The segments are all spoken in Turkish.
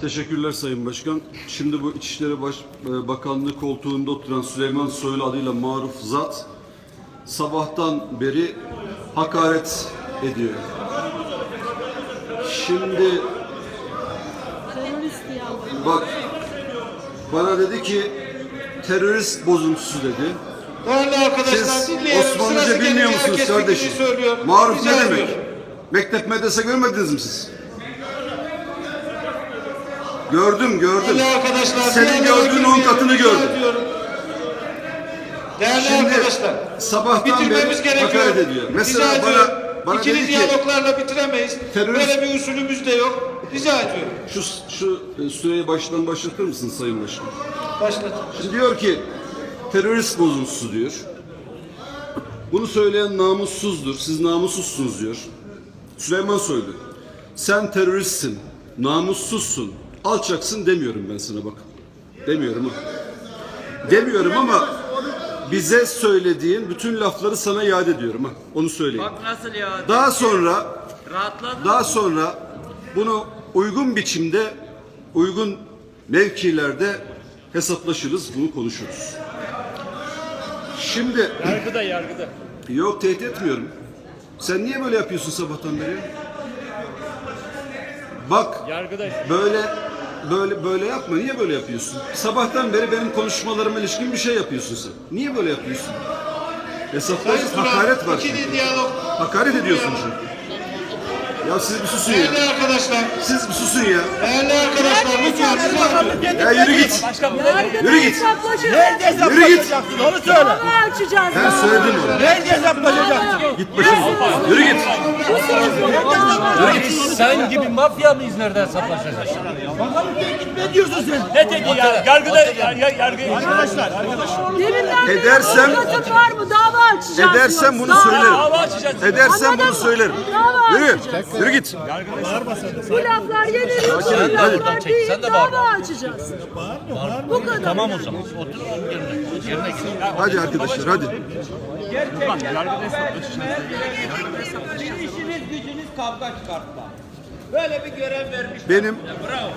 Teşekkürler Sayın Başkan. Şimdi bu İçişleri Baş, e, Bakanlığı koltuğunda oturan Süleyman Soylu adıyla maruf zat sabahtan beri hakaret ediyor. Şimdi bak bana dedi ki terörist bozuntusu dedi. Değerli arkadaşlar Siz Osmanlıca bilmiyor musunuz kardeşim? Maruf ne demek? Mektep medrese görmediniz mi siz? Gördüm gördüm. Değerli arkadaşlar. Senin gördüğün on katını gördüm. Değerli Şimdi arkadaşlar. sabahtan Bitirmemiz beri gerekiyor. hakaret ediyor. Mesela Rica bana ediyorum. bana İkili dedi ki diyaloglarla bitiremeyiz. terörist- Böyle bir usulümüz de yok. Rica ediyorum. şu şu e, süreyi baştan başlatır mısın Sayın Başkan? Başlat. Şimdi diyor ki terörist bozuntusu diyor. Bunu söyleyen namussuzdur. Siz namussuzsunuz diyor. Süleyman Soylu. Sen teröristsin. Namussuzsun. Alçaksın demiyorum ben sana bak. Demiyorum ha. Demiyorum ama bize söylediğin bütün lafları sana iade ediyorum ha. Onu söyleyeyim. Bak nasıl ya? Daha sonra Rahatladın. daha sonra bunu uygun biçimde, uygun mevkilerde hesaplaşırız, bunu konuşuruz. Şimdi Yargıda yargıda. yok tehdit etmiyorum. Sen niye böyle yapıyorsun sabahtan beri? Bak Yargıda. böyle böyle böyle yapma. Niye böyle yapıyorsun? Sabahtan beri benim konuşmalarıma ilişkin bir şey yapıyorsun sen. Niye böyle yapıyorsun? Turan, hakaret var. İkili diyalog. Hakaret ediyorsun çünkü. Ya siz bir susun ya. Değerli arkadaşlar. Siz bir susun ya. Değerli arkadaşlar lütfen ediyorum. Ya yürü git. Yargıda Yürü git. Nerede Yürü git. hesaplayacaksın onu söyle. Dava açacağız. Ben söyledim onu. Nerede hesaplayacaksın? Git başımdan. Yürü git. Dava. Sen gibi mafya mıyız nerede hesaplaşacağız? Ne diyorsun sen? Ne dedi ya? Yargıda ya, ya, yargı. Beri Edersem- avukatın var mı? Dava açacağız. Edersem bunu Dava. söylerim. Dava açacağız. Edersem bunu söylerim. Dava Yürü. açacağız. Yürü git. Bu laflar yeniliyor. Sakin ol, Bu hadi. sen de Dava bağırma. açacağız. Bu kadar. Tamam o zaman. Otur yerine. Yerine git. Hadi arkadaşlar hadi. İşiniz gücünüz kavga çıkartma. Böyle bir görev vermiş. Benim Bravo.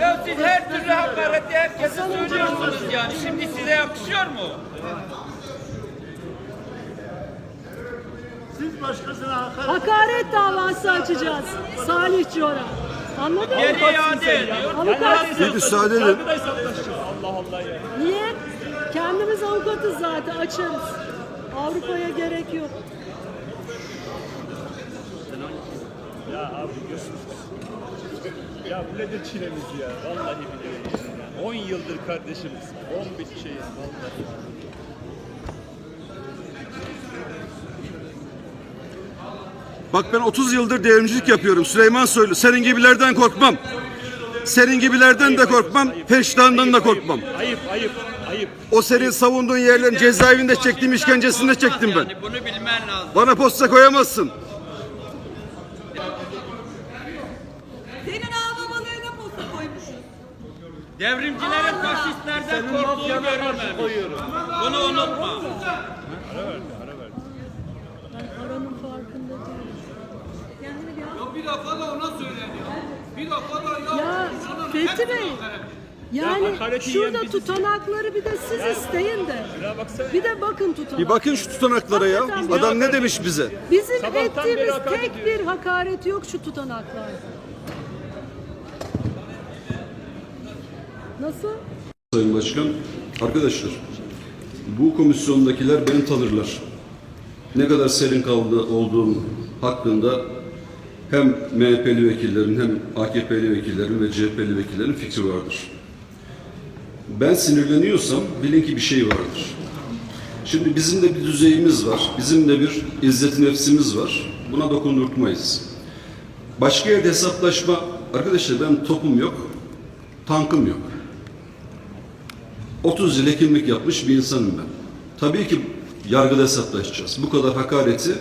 Ya siz her türlü hakareti herkese söylüyorsunuz yani. Şimdi size yakışıyor mu? Hakaret davası açacağız. Salih Cora. Anladın mı? Geri iade ediyor. Avukat. bir müsaade edin. Niye? Kendimiz avukatız zaten açarız. Avrupa'ya gerek yok. Ya bu nedir çilemiz ya? Vallahi biliyorum. ya. 10 yıldır kardeşimiz. 11 şeyiz vallahi. Bak ben 30 yıldır devrimcilik yapıyorum Süleyman Soylu. Senin gibilerden korkmam. Senin gibilerden de korkmam. Peştandan da korkmam. Ayıp ayıp ayıp. O senin savunduğun yerlerin cezaevinde çektiğim işkencesinde çektim ben. Yani bunu bilmen lazım. Bana posta koyamazsın. Senin ağlamalarına posta koymuşuz. Devrimcilerin faşistlerden korktuğunu görülmemiş. Bunu unutma. Ben aranın farkında değilim. Kendini bir al. Bir defa da ona söyleniyor. Bir defa da Ya Fethi Bey. Yani şurada tutanakları bir de siz isteyin de. Bir de bakın tutanaklara. Bir bakın şu tutanaklara ya. Adam ne demiş bize? Bizim Sabahtan ettiğimiz tek bir hakaret yok şu tutanaklarda. Nasıl? Sayın Başkan, arkadaşlar bu komisyondakiler beni tanırlar. Ne kadar serin kaldı olduğum hakkında hem MHP'li vekillerin hem AKP'li vekillerin ve CHP'li vekillerin fikri vardır. Ben sinirleniyorsam bilin ki bir şey vardır. Şimdi bizim de bir düzeyimiz var. Bizim de bir izzet nefsimiz var. Buna dokundurtmayız. Başka yerde hesaplaşma, arkadaşlar ben topum yok, tankım yok. 30 yıl hekimlik yapmış bir insanım ben. Tabii ki yargıda hesaplaşacağız. Bu kadar hakareti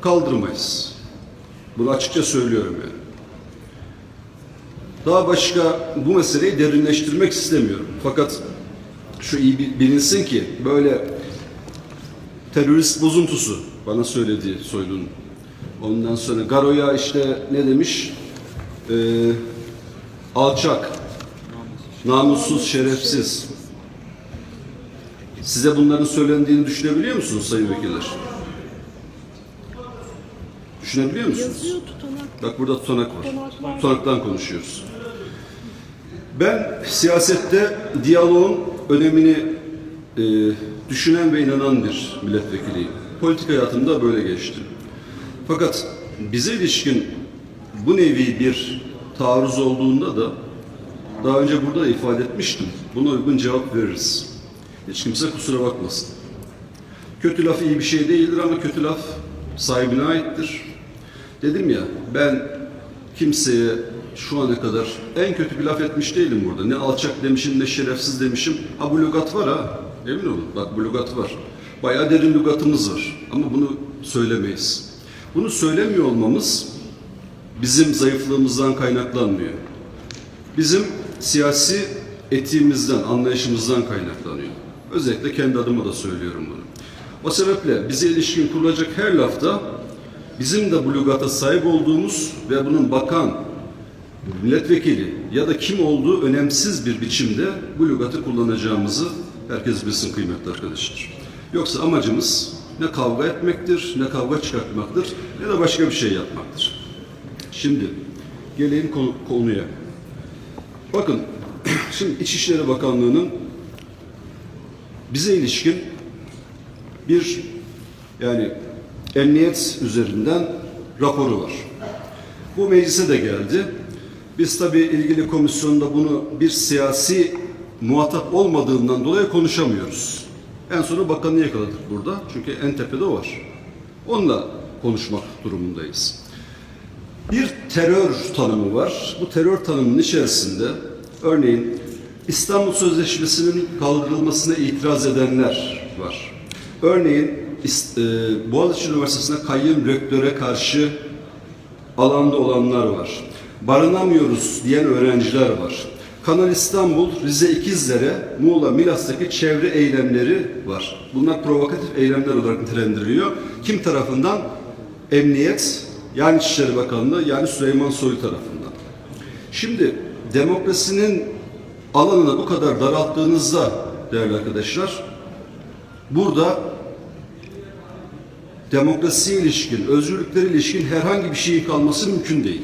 kaldırmayız. Bunu açıkça söylüyorum yani. Daha başka bu meseleyi derinleştirmek istemiyorum. Fakat şu iyi bi- bilinsin ki böyle terörist bozuntusu bana söylediği soylunun Ondan sonra Garo'ya işte ne demiş? Ee, alçak, namussuz, şerefsiz. Size bunların söylendiğini düşünebiliyor musunuz sayın vekiller? Düşünebiliyor musunuz? Bak burada tutanak var. Tutanak var. Tutanaktan konuşuyoruz. Ben siyasette diyaloğun önemini e, düşünen ve inanan bir milletvekiliyim. Politik hayatımda böyle geçti. Fakat bize ilişkin bu nevi bir taarruz olduğunda da daha önce burada da ifade etmiştim. Buna uygun cevap veririz. Hiç kimse kusura bakmasın. Kötü laf iyi bir şey değildir ama kötü laf sahibine aittir. Dedim ya ben kimseye şu ana kadar en kötü bir laf etmiş değilim burada. Ne alçak demişim ne şerefsiz demişim. Ha bu lügat var ha. Emin olun bak bu lügat var. Bayağı derin lügatımız var. Ama bunu söylemeyiz. Bunu söylemiyor olmamız bizim zayıflığımızdan kaynaklanmıyor. Bizim siyasi etiğimizden, anlayışımızdan kaynaklanıyor. Özellikle kendi adıma da söylüyorum bunu. O sebeple bize ilişkin kurulacak her lafta bizim de bu lügata sahip olduğumuz ve bunun bakan, milletvekili ya da kim olduğu önemsiz bir biçimde bu lügatı kullanacağımızı herkes bilsin kıymetli arkadaşlar. Yoksa amacımız ne kavga etmektir, ne kavga çıkartmaktır, ne de başka bir şey yapmaktır. Şimdi geleyim konu- konuya. Bakın, şimdi İçişleri Bakanlığı'nın bize ilişkin bir yani emniyet üzerinden raporu var. Bu meclise de geldi. Biz tabii ilgili komisyonda bunu bir siyasi muhatap olmadığından dolayı konuşamıyoruz. En sonu bakanı yakaladık burada. Çünkü en tepede o var. Onunla konuşmak durumundayız. Bir terör tanımı var. Bu terör tanımının içerisinde örneğin İstanbul Sözleşmesi'nin kaldırılmasına itiraz edenler var. Örneğin e, Boğaziçi Üniversitesi'ne kayyum rektöre karşı alanda olanlar var. Barınamıyoruz diyen öğrenciler var. Kanal İstanbul, Rize İkizdere, Muğla, Milas'taki çevre eylemleri var. Bunlar provokatif eylemler olarak nitelendiriliyor. Kim tarafından? Emniyet, yani İçişleri Bakanlığı, yani Süleyman Soylu tarafından. Şimdi demokrasinin alanını bu kadar daralttığınızda değerli arkadaşlar, burada demokrasiye ilişkin, özgürlüklere ilişkin herhangi bir şeyin kalması mümkün değil.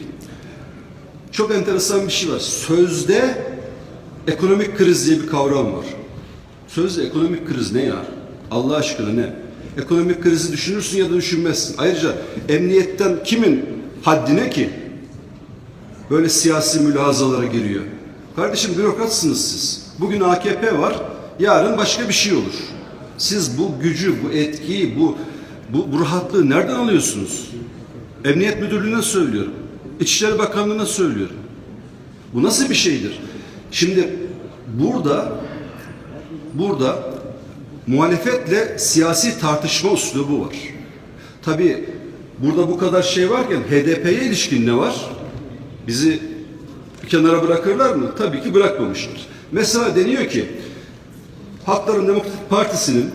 Çok enteresan bir şey var. Sözde ekonomik kriz diye bir kavram var. Sözde ekonomik kriz ne ya? Allah aşkına ne? Ekonomik krizi düşünürsün ya da düşünmezsin. Ayrıca emniyetten kimin haddine ki böyle siyasi mülahazalara giriyor? Kardeşim bürokratsınız siz. Bugün AKP var, yarın başka bir şey olur. Siz bu gücü, bu etkiyi, bu bu, bu rahatlığı nereden alıyorsunuz? Emniyet Müdürlüğü'ne söylüyorum. İçişleri Bakanlığı'na söylüyorum. Bu nasıl bir şeydir? Şimdi burada burada muhalefetle siyasi tartışma üslubu var. Tabii burada bu kadar şey varken HDP'ye ilişkin ne var? Bizi kenara bırakırlar mı? Tabii ki bırakmamışlar. Mesela deniyor ki Hakların Demokratik Partisi'nin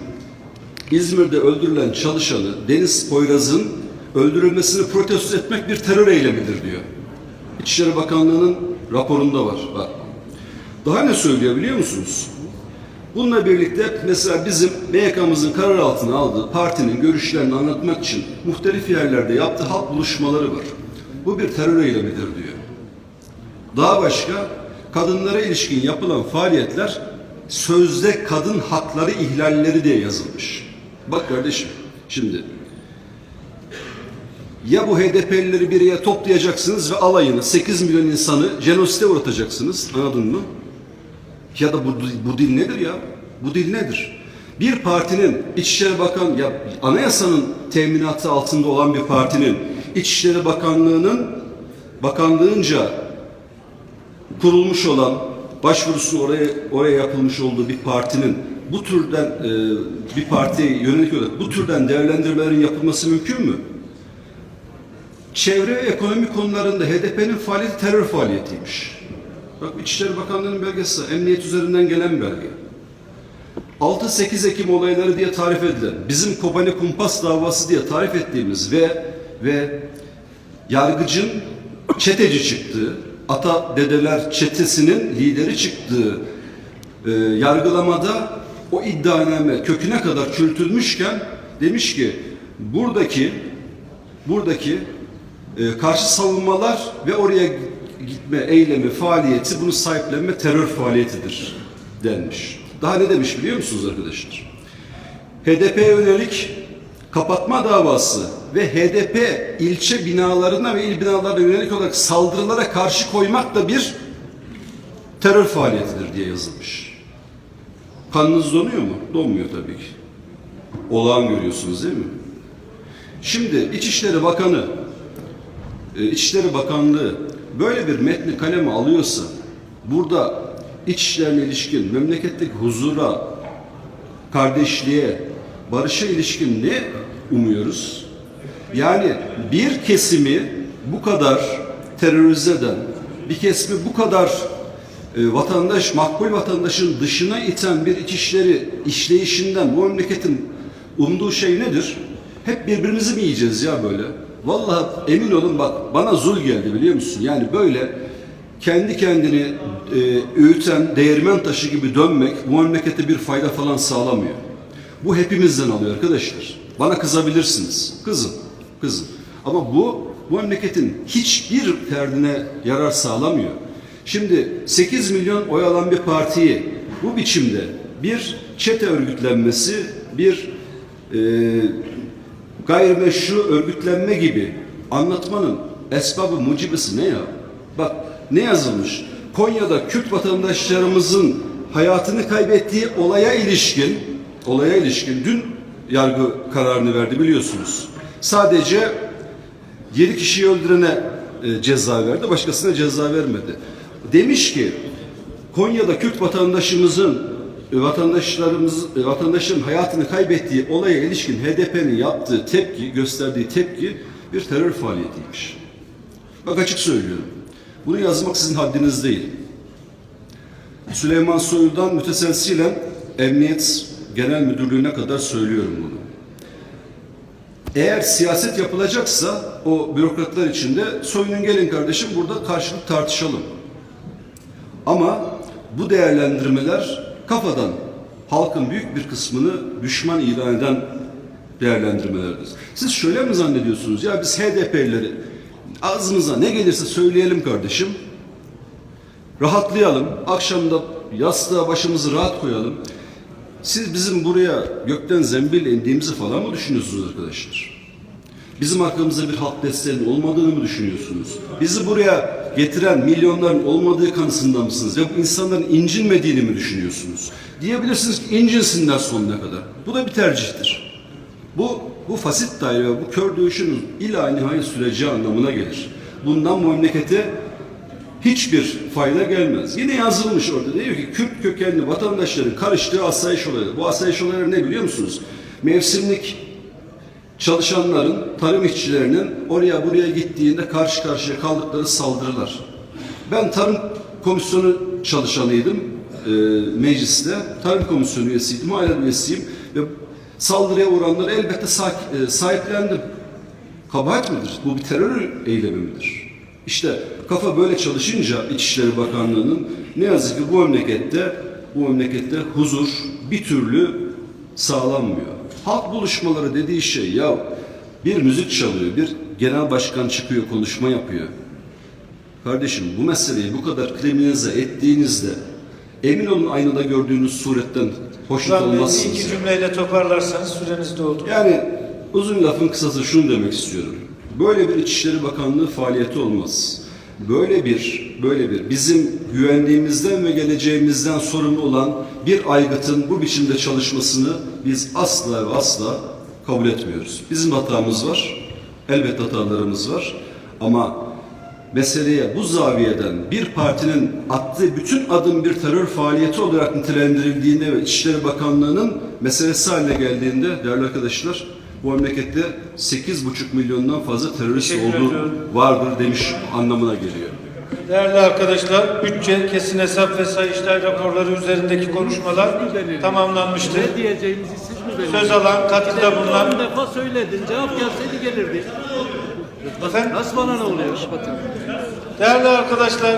İzmir'de öldürülen çalışanı Deniz Poyraz'ın öldürülmesini protesto etmek bir terör eylemidir diyor. İçişleri Bakanlığı'nın raporunda var. Bak. Daha ne söylüyor biliyor musunuz? Bununla birlikte mesela bizim MYK'mızın karar altına aldığı partinin görüşlerini anlatmak için muhtelif yerlerde yaptığı halk buluşmaları var. Bu bir terör eylemidir diyor. Daha başka kadınlara ilişkin yapılan faaliyetler sözde kadın hakları ihlalleri diye yazılmış. Bak kardeşim şimdi ya bu HDP'lileri bir yere toplayacaksınız ve alayını 8 milyon insanı jenoside uğratacaksınız anladın mı? Ya da bu, bu dil nedir ya? Bu dil nedir? Bir partinin İçişleri Bakan ya anayasanın teminatı altında olan bir partinin İçişleri Bakanlığı'nın bakanlığınca kurulmuş olan başvurusu oraya oraya yapılmış olduğu bir partinin bu türden e, bir partiye yönelik olarak bu türden değerlendirmelerin yapılması mümkün mü? Çevre ve ekonomi konularında HDP'nin faaliyeti terör faaliyetiymiş. Bak İçişleri Bakanlığı'nın belgesi, emniyet üzerinden gelen belge. 6-8 Ekim olayları diye tarif edilen, bizim Kobani Kumpas davası diye tarif ettiğimiz ve ve yargıcın çeteci çıktığı, ata dedeler çetesinin lideri çıktığı e, yargılamada o iddianame köküne kadar çürütülmüşken demiş ki buradaki buradaki e, karşı savunmalar ve oraya gitme eylemi, faaliyeti, bunu sahiplenme terör faaliyetidir denmiş. Daha ne demiş biliyor musunuz arkadaşlar? HDP'ye yönelik kapatma davası ve HDP ilçe binalarına ve il binalarına yönelik olarak saldırılara karşı koymak da bir terör faaliyetidir diye yazılmış. Kanınız donuyor mu? Donmuyor tabii ki. Olağan görüyorsunuz değil mi? Şimdi İçişleri Bakanı, e, İçişleri Bakanlığı böyle bir metni kaleme alıyorsa burada iç işlerine ilişkin memleketteki huzura, kardeşliğe, barışa ilişkin ne umuyoruz? Yani bir kesimi bu kadar terörize eden, bir kesimi bu kadar e, vatandaş, makbul vatandaşın dışına iten bir içişleri işleyişinden bu memleketin umduğu şey nedir? Hep birbirimizi mi yiyeceğiz ya böyle? Vallahi emin olun bak bana zul geldi biliyor musun? Yani böyle kendi kendini e, öğüten değirmen taşı gibi dönmek bu memlekete bir fayda falan sağlamıyor. Bu hepimizden alıyor arkadaşlar. Bana kızabilirsiniz. Kızın, kızın. Ama bu bu memleketin hiçbir ferdine yarar sağlamıyor. Şimdi 8 milyon oy alan bir partiyi bu biçimde bir çete örgütlenmesi, bir e, gayrimeşru örgütlenme gibi anlatmanın esbabı mucibesi ne ya? Bak ne yazılmış? Konya'da Kürt vatandaşlarımızın hayatını kaybettiği olaya ilişkin olaya ilişkin dün yargı kararını verdi biliyorsunuz. Sadece 7 kişiyi öldürene e, ceza verdi, başkasına ceza vermedi. Demiş ki Konya'da Kürt vatandaşımızın e, vatandaşlarımız e, vatandaşın hayatını kaybettiği olaya ilişkin HDP'nin yaptığı tepki, gösterdiği tepki bir terör faaliyetiymiş. Bak açık söylüyorum. Bunu yazmak sizin haddiniz değil. Süleyman Soylu'dan müteselsilen Emniyet Genel Müdürlüğü'ne kadar söylüyorum bunu. Eğer siyaset yapılacaksa o bürokratlar içinde soyunun gelin kardeşim burada karşılık tartışalım. Ama bu değerlendirmeler kafadan halkın büyük bir kısmını düşman ilan eden değerlendirmelerdir. Siz şöyle mi zannediyorsunuz? Ya biz HDP'lileri ağzımıza ne gelirse söyleyelim kardeşim. Rahatlayalım. Akşamda yastığa başımızı rahat koyalım. Siz bizim buraya gökten zembil indiğimizi falan mı düşünüyorsunuz arkadaşlar? Bizim hakkımızda bir halk desteğinin olmadığını mı düşünüyorsunuz? Bizi buraya getiren milyonların olmadığı kanısında mısınız? Bu insanların incinmediğini mi düşünüyorsunuz? Diyebilirsiniz ki incinsinler sonuna kadar. Bu da bir tercihtir. Bu, bu fasit daire ve bu kör dövüşün ila nihayet süreci anlamına gelir. Bundan bu memlekete hiçbir fayda gelmez. Yine yazılmış orada diyor ki Kürt kökenli vatandaşların karıştığı asayiş olayları. Bu asayiş olayları ne biliyor musunuz? Mevsimlik çalışanların, tarım işçilerinin oraya buraya gittiğinde karşı karşıya kaldıkları saldırılar. Ben tarım komisyonu çalışanıydım e, mecliste. Tarım komisyonu üyesiydim, hala üyesiyim ve saldırıya uğranları elbette e, sahiplendim. Kabahat midir? Bu bir terör eylemi midir? İşte kafa böyle çalışınca İçişleri Bakanlığı'nın ne yazık ki bu memlekette bu memlekette huzur bir türlü sağlanmıyor. Halk buluşmaları dediği şey ya bir müzik çalıyor, bir genel başkan çıkıyor, konuşma yapıyor. Kardeşim bu meseleyi bu kadar kriminalize ettiğinizde emin olun aynada gördüğünüz suretten hoşnut bir olmazsınız. iki cümleyle toparlarsanız süreniz doldu. Yani uzun lafın kısası şunu demek istiyorum. Böyle bir İçişleri Bakanlığı faaliyeti olmaz. Böyle bir böyle bir bizim güvenliğimizden ve geleceğimizden sorumlu olan bir aygıtın bu biçimde çalışmasını biz asla ve asla kabul etmiyoruz. Bizim hatamız var. Elbet hatalarımız var. Ama meseleye bu zaviyeden bir partinin attığı bütün adım bir terör faaliyeti olarak nitelendirildiğinde ve İçişleri Bakanlığı'nın meselesi haline geldiğinde değerli arkadaşlar bu memlekette 8,5 milyondan fazla terörist olduğu vardır demiş anlamına geliyor. Değerli arkadaşlar, bütçe, kesin hesap ve sayıştay raporları üzerindeki konuşmalar tamamlanmıştır. Ne diyeceğimizi siz mi belirlediniz? Söz alan, katkıda bulunan defa söyledin. Cevap gelseydi gelirdi. Efendim? Nasıl bana ne oluyor? Değerli arkadaşlar,